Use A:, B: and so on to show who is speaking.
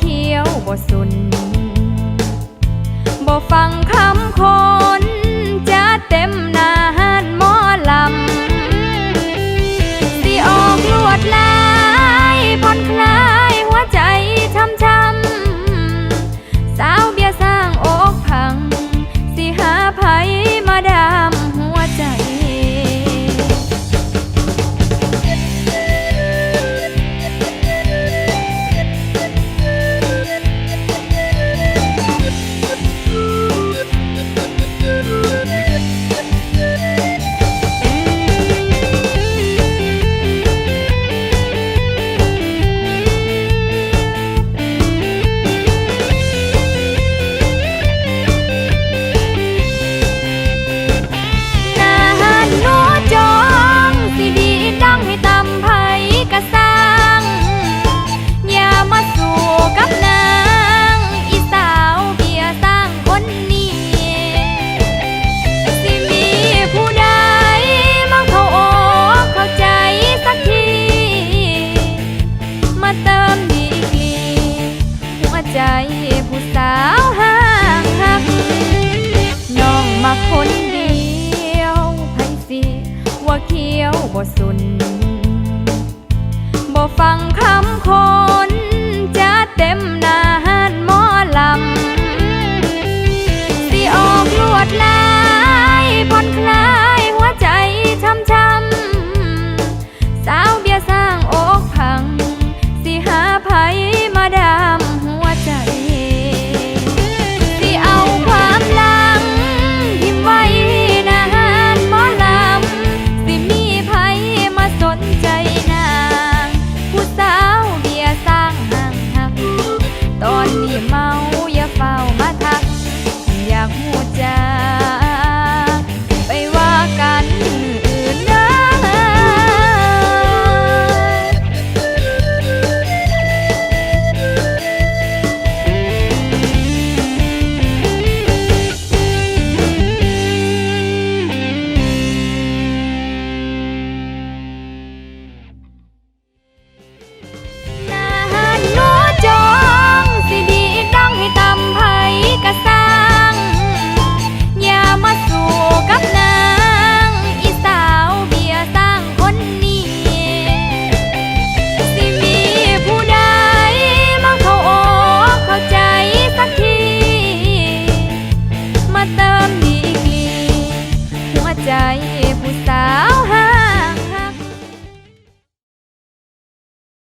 A: เขียวบ่สุนบ่ฟังคำคอ มาคนเดียวไพสิว่าเคี้ยวบ่สุนบ่ฟังคำขอ